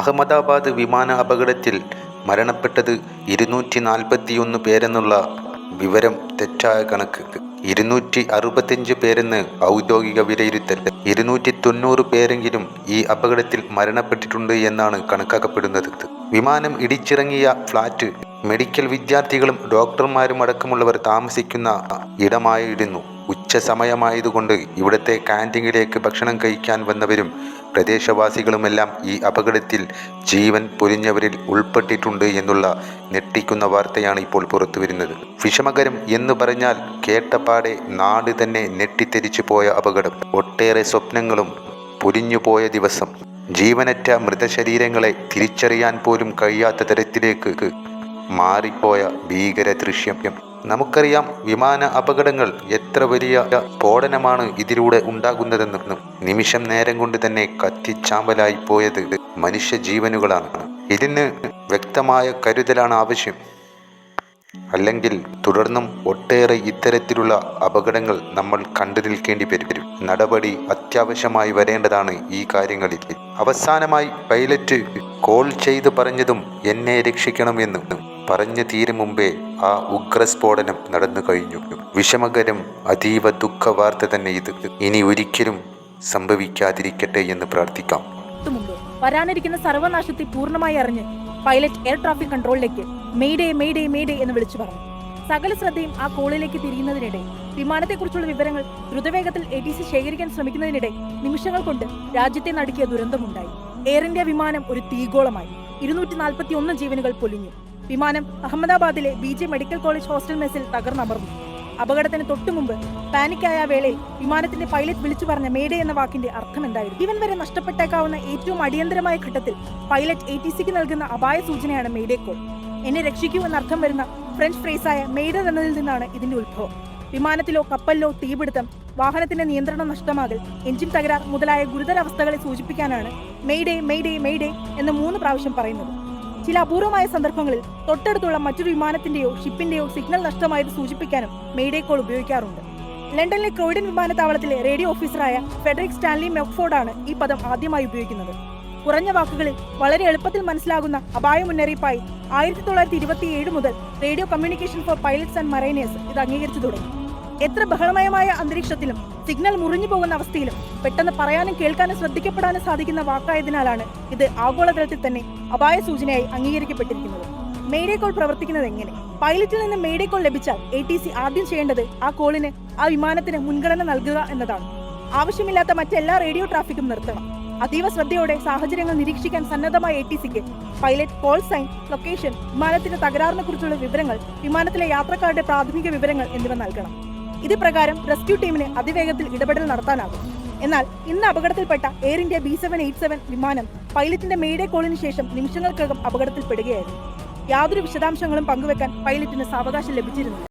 അഹമ്മദാബാദ് വിമാന അപകടത്തിൽ മരണപ്പെട്ടത് ഇരുന്നൂറ്റി നാൽപ്പത്തിയൊന്ന് പേരെന്നുള്ള വിവരം തെറ്റായ കണക്ക്. ഇരുന്നൂറ്റി അറുപത്തിയഞ്ച് പേരെന്ന് ഔദ്യോഗിക വിലയിരുത്തൽ. ഇരുന്നൂറ്റി തൊണ്ണൂറ് പേരെങ്കിലും ഈ അപകടത്തിൽ മരണപ്പെട്ടിട്ടുണ്ട് എന്നാണ് കണക്കാക്കപ്പെടുന്നത്. വിമാനം ഇടിച്ചിറങ്ങിയ ഫ്ളാറ്റ് മെഡിക്കൽ വിദ്യാർത്ഥികളും ഡോക്ടർമാരും അടക്കമുള്ളവർ താമസിക്കുന്ന ഇടമായിരുന്നു. ഉച്ച സമയമായതുകൊണ്ട് ഇവിടുത്തെ കാന്റീനിലേക്ക് ഭക്ഷണം കഴിക്കാൻ വന്നവരും പ്രദേശവാസികളുമെല്ലാം ഈ അപകടത്തിൽ ജീവൻ പൊലിഞ്ഞവരിൽ ഉൾപ്പെട്ടിട്ടുണ്ട് എന്നുള്ള ഞെട്ടിക്കുന്ന വാർത്തയാണ് ഇപ്പോൾ പുറത്തു വരുന്നത് വിഷമകരം എന്ന് പറഞ്ഞാൽ കേട്ടപാടെ നാട് തന്നെ ഞെട്ടിത്തെരിച്ചു പോയ അപകടം. ഒട്ടേറെ സ്വപ്നങ്ങളും പൊലിഞ്ഞുപോയ ദിവസം. ജീവനറ്റ മൃതശരീരങ്ങളെ തിരിച്ചറിയാൻ പോലും കഴിയാത്ത തരത്തിലേക്ക് മാറിപ്പോയ ഭീകര ദൃശ്യം നമുക്കറിയാം വിമാന അപകടങ്ങൾ എത്ര വലിയ സ്ഫോടനമാണ് ഇതിലൂടെ ഉണ്ടാകുന്നതെന്നും. നിമിഷം നേരം കൊണ്ട് തന്നെ കത്തിച്ചാമ്പലായി പോയത് മനുഷ്യ ജീവനുകളാണ് ഇതിന് വ്യക്തമായ കരുതലാണ് ആവശ്യം. അല്ലെങ്കിൽ തുടർന്നും ഒട്ടേറെ ഇത്തരത്തിലുള്ള അപകടങ്ങൾ നമ്മൾ കണ്ടു നിൽക്കേണ്ടി വരും. നടപടി അത്യാവശ്യമായി വരേണ്ടതാണ് ഈ കാര്യങ്ങളിൽ. അവസാനമായി പൈലറ്റ് കോൾ ചെയ്ത് പറഞ്ഞതും എന്നെ രക്ഷിക്കണമെന്ന്. പറഞ്ഞു തീരും മുമ്പേ ആ ഉഗ്രസ്ഫോടനം നടന്നു കഴിഞ്ഞു. വിഷമകരം അതീവ ദുഃഖ വാർത്ത തന്നെ ഇത്. ഇനി ഒരിക്കലും സംഭവിക്കാതിരിക്കട്ടെ എന്ന് പ്രാർത്ഥിക്കാം. വരാനിരിക്കുന്ന സർവനാശത്തെ പൂർണമായി അറിഞ്ഞ് പൈലറ്റ് എയർ ട്രാഫിക് കൺട്രോളിലേക്ക് മെയ്ഡേ മെയ്ഡേ മെയ്ഡേ എന്ന് വിളിച്ചു പറഞ്ഞു. സകല ശ്രദ്ധയും ആ കോളിലേക്ക് തിരിയുന്നതിനിടെ വിമാനത്തെക്കുറിച്ചുള്ള വിവരങ്ങൾ ദ്രുതവേഗത്തിൽ എ ടി സി ശേഖരിക്കാൻ ശ്രമിക്കുന്നതിനിടെ നിമിഷങ്ങൾ കൊണ്ട് രാജ്യത്തെ നടുക്കിയ ദുരന്തമുണ്ടായി. എയർ ഇന്ത്യ വിമാനം ഒരു തീഗോളമായി. ഇരുന്നൂറ്റി നാൽപ്പത്തി ഒന്ന് ജീവനുകൾ പൊലിഞ്ഞു. വിമാനം അഹമ്മദാബാദിലെ B J medical college hostel മെസ്സിൽ തകർന്നമർന്നു. അപകടത്തിന് തൊട്ടുമുമ്പ് പാനിക്കായ വേളയിൽ വിമാനത്തിന്റെ പൈലറ്റ് വിളിച്ചു പറഞ്ഞ മേഡേ എന്ന വാക്കിന്റെ അർത്ഥം എന്തായിരുന്നു ഇവൻ വരെ നഷ്ടപ്പെട്ടേക്കാവുന്ന ഏറ്റവും അടിയന്തരമായ ഘട്ടത്തിൽ പൈലറ്റ് എ ടി സിക്ക് നൽകുന്ന അപായ സൂചനയാണ് മേഡേ കോൾ. എന്നെ രക്ഷിക്കൂ എന്നർത്ഥം വരുന്ന ഫ്രഞ്ച് ഫ്രേസായ മെയ്ഡർ എന്നതിൽ നിന്നാണ് ഇതിന്റെ ഉത്ഭവം. വിമാനത്തിലോ കപ്പലിലോ തീപിടുത്തം വാഹനത്തിന്റെ നിയന്ത്രണം നഷ്ടമാകൽ എഞ്ചിൻ തകരാർ മുതലായ ഗുരുതരാവസ്ഥകളെ സൂചിപ്പിക്കാനാണ് മെയ്ഡേ മെയ്ഡേ മെയ്ഡേ എന്ന് മൂന്ന് പ്രാവശ്യം പറയുന്നത്. ചില അപൂർവമായ സന്ദർഭങ്ങളിൽ തൊട്ടടുത്തുള്ള മറ്റൊരു വിമാനത്തിന്റെയോ ഷിപ്പിന്റെയോ സിഗ്നൽ നഷ്ടമായത് സൂചിപ്പിക്കാനും മെയ്ഡേ കോൾ ഉപയോഗിക്കാറുണ്ട്. ലണ്ടനിലെ ക്രോയിഡൻ വിമാനത്താവളത്തിലെ റേഡിയോ ഓഫീസറായ ഫെഡറിക് സ്റ്റാൻലി മെക്ഫോർഡാണ് ഈ പദം ആദ്യമായി ഉപയോഗിക്കുന്നത്. കുറഞ്ഞ വാക്കുകളിൽ വളരെ എളുപ്പത്തിൽ മനസ്സിലാകുന്ന അപായ മുന്നറിയിപ്പായി ആയിരത്തി തൊള്ളായിരത്തി ഇരുപത്തി ഏഴ് മുതൽ radio communication for pilots and mariners ഇത് അംഗീകരിച്ചു തുടങ്ങി. എത്ര ബഹളമയമായ അന്തരീക്ഷത്തിലും സിഗ്നൽ മുറിഞ്ഞു പോകുന്ന അവസ്ഥയിലും പെട്ടെന്ന് പറയാനും കേൾക്കാനും ശ്രദ്ധിക്കപ്പെടാനും സാധിക്കുന്ന വാക്കായതിനാലാണ് ഇത് ആഗോളതലത്തിൽ തന്നെ അപായ സൂചനയായി അംഗീകരിക്കപ്പെട്ടിരിക്കുന്നത്. മേഡേ കോൾ പ്രവർത്തിക്കുന്നത് എങ്ങനെ? പൈലറ്റിൽ നിന്ന് മേഡേ കോൾ ലഭിച്ചാൽ എ ടി സി ആദ്യം ചെയ്യേണ്ടത് ആ കോളിന് ആ വിമാനത്തിന് മുൻഗണന നൽകുക എന്നതാണ്. ആവശ്യമില്ലാത്ത മറ്റെല്ലാ റേഡിയോ ട്രാഫിക്കും നിർത്തണം. അതീവ ശ്രദ്ധയോടെ സാഹചര്യങ്ങൾ നിരീക്ഷിക്കാൻ സന്നദ്ധമായ എ ടി സിക്ക് പൈലറ്റ് കോൾ സൈൻ ലൊക്കേഷൻ വിമാനത്തിന്റെ തകരാറിനെ കുറിച്ചുള്ള വിവരങ്ങൾ വിമാനത്തിലെ യാത്രക്കാരുടെ പ്രാഥമിക വിവരങ്ങൾ എന്നിവ നൽകണം. ഇത് പ്രകാരം റെസ്ക്യൂ ടീമിന് അതിവേഗത്തിൽ ഇടപെടൽ നടത്താനാകും. എന്നാൽ ഇന്ന് അപകടത്തിൽപ്പെട്ട Air India B seven eight seven വിമാനം പൈലറ്റിന്റെ മെയ്ഡേ കോളിന് ശേഷം നിമിഷങ്ങൾക്കകം അപകടത്തിൽപ്പെടുകയായിരുന്നു. യാതൊരു വിശദാംശങ്ങളും പങ്കുവെക്കാൻ പൈലറ്റിന് സാവകാശം ലഭിച്ചിരുന്നില്ല.